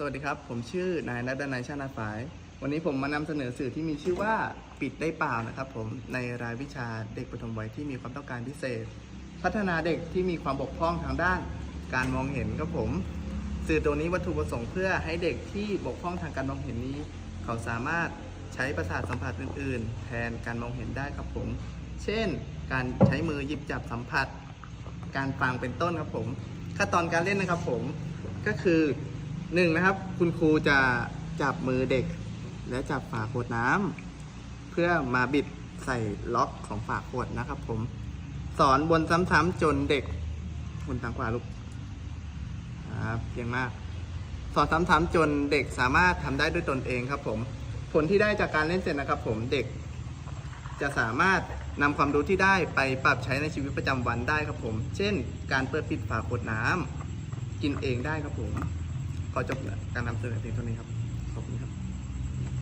สวัสดีครับ ผมชื่อนายนัดนายชาตินาฝาย วันนี้ผมมานำเสนอสื่อที่มีชื่อว่าปิดได้เปล่านะครับผมในรายวิชาเด็กปฐมวัยที่มีความต้องการพิเศษ พัฒนาเด็กที่มีความบกพร่องทางด้านการมองเห็นครับผม สื่อตัวนี้วัตถุประสงค์เพื่อให้เด็กที่บกพร่องทางการมองเห็นนี้ เขาสามารถใช้ประสาทสัมผัสอื่น ๆ แทนการมองเห็นได้ครับผม เช่น การใช้มือหยิบจับสัมผัส การฟังเป็นต้นครับผม ขั้นตอนการเล่นนะครับผมก็คือ หนึ่งนะครับ คุณครูจะจับมือเด็ก และจับฝาขวดน้ำเพื่อมาบิดใส่ล็อกของฝาขวดนะครับผม สอนบนซ้ำๆจนเด็กคุณทางขวาลูกครับเพียงมาก สอนซ้ำๆจนเด็กสามารถทำได้ด้วยตนเองครับ ผม ผลที่ได้จากการเล่นเสร็จนะครับ ผมเด็ก จะสามารถนำความรู้ที่ได้ไปปรับใช้ในชีวิตประจำวันได้ครับผม เช่น การเปิดปิดฝาขวดน้ำกินเองได้ครับผม ขอจบการนำเสนอเพียงเท่านี้ครับ